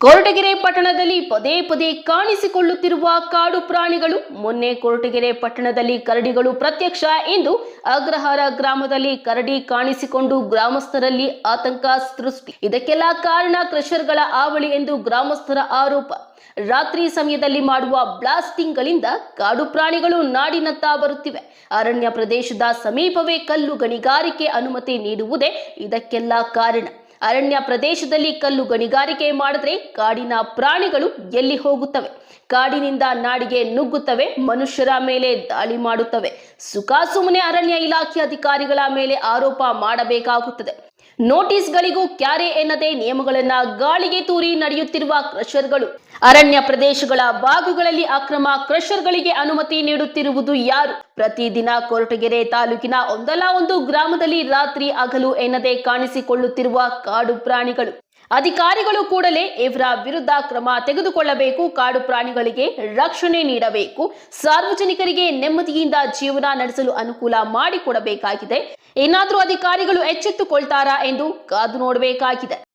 ಕೊರಟಗೆರೆ ಪಟ್ಟಣದಲ್ಲಿ ಪದೇ ಪದೇ ಕಾಣಿಸಿಕೊಳ್ಳುತ್ತಿರುವ ಕಾಡು ಪ್ರಾಣಿಗಳು, ಮೊನ್ನೆ ಕೊರಟಗೆರೆ ಪಟ್ಟಣದಲ್ಲಿ ಕರಡಿಗಳು ಪ್ರತ್ಯಕ್ಷ ಎಂದು ಅಗ್ರಹಾರ ಗ್ರಾಮದಲ್ಲಿ ಕರಡಿ ಕಾಣಿಸಿಕೊಂಡು ಗ್ರಾಮಸ್ಥರಲ್ಲಿ ಆತಂಕ ಸೃಷ್ಟಿ. ಇದಕ್ಕೆಲ್ಲ ಕಾರಣ ಕ್ರಷರ್ಗಳ ಆವಳಿ ಎಂದು ಗ್ರಾಮಸ್ಥರ ಆರೋಪ. ರಾತ್ರಿ ಸಮಯದಲ್ಲಿ ಮಾಡುವ ಬ್ಲಾಸ್ಟಿಂಗ್ಗಳಿಂದ ಕಾಡು ಪ್ರಾಣಿಗಳು ನಾಡಿನತ್ತ ಬರುತ್ತಿವೆ. ಅರಣ್ಯ ಪ್ರದೇಶದ ಸಮೀಪವೇ ಕಲ್ಲು ಗಣಿಗಾರಿಕೆ ಅನುಮತಿ ನೀಡುವುದೇ ಇದಕ್ಕೆಲ್ಲ ಕಾರಣ. ಅರಣ್ಯ ಪ್ರದೇಶದಲ್ಲಿ ಕಲ್ಲು ಗಣಿಗಾರಿಕೆ ಮಾಡಿದ್ರೆ ಕಾಡಿನ ಪ್ರಾಣಿಗಳು ಎಲ್ಲಿ ಹೋಗುತ್ತವೆ? ಕಾಡಿನಿಂದ ನಾಡಿಗೆ ನುಗ್ಗುತ್ತವೆ, ಮನುಷ್ಯರ ಮೇಲೆ ದಾಳಿ ಮಾಡುತ್ತವೆ. ಸುಖಾಸುಮ್ಮನೆ ಅರಣ್ಯ ಇಲಾಖೆ ಅಧಿಕಾರಿಗಳ ಮೇಲೆ ಆರೋಪ ಮಾಡಬೇಕಾಗುತ್ತದೆ. ನೋಟಿಸ್ಗಳಿಗೂ ಕ್ಯಾರೆ ಎನ್ನದೆ ನಿಯಮಗಳನ್ನ ಗಾಳಿಗೆ ತೂರಿ ನಡೆಯುತ್ತಿರುವ ಕ್ರಷರ್ಗಳು. ಅರಣ್ಯ ಪ್ರದೇಶಗಳ ಭಾಗಗಳಲ್ಲಿ ಅಕ್ರಮ ಕ್ರಷರ್ಗಳಿಗೆ ಅನುಮತಿ ನೀಡುತ್ತಿರುವುದು ಯಾರು? ಪ್ರತಿದಿನ ಕೊರಟಗೆರೆ ತಾಲೂಕಿನ ಒಂದಲ್ಲ ಒಂದು ಗ್ರಾಮದಲ್ಲಿ ರಾತ್ರಿ ಹಗಲು ಎನ್ನದೆ ಕಾಣಿಸಿಕೊಳ್ಳುತ್ತಿರುವ ಕಾಡು ಪ್ರಾಣಿಗಳು. ಅಧಿಕಾರಿಗಳು ಕೂಡಲೇ ಇವರ ವಿರುದ್ಧ ಕ್ರಮ ತೆಗೆದುಕೊಳ್ಳಬೇಕು, ಕಾಡು ಪ್ರಾಣಿಗಳಿಗೆ ರಕ್ಷಣೆ ನೀಡಬೇಕು, ಸಾರ್ವಜನಿಕರಿಗೆ ನೆಮ್ಮದಿಯಿಂದ ಜೀವನ ನಡೆಸಲು ಅನುಕೂಲ ಮಾಡಿಕೊಡಬೇಕಾಗಿದೆ. ಏನಾದರೂ ಅಧಿಕಾರಿಗಳು ಎಚ್ಚೆತ್ತುಕೊಳ್ತಾರಾ ಎಂದು ಕಾದು ನೋಡಬೇಕಾಗಿದೆ.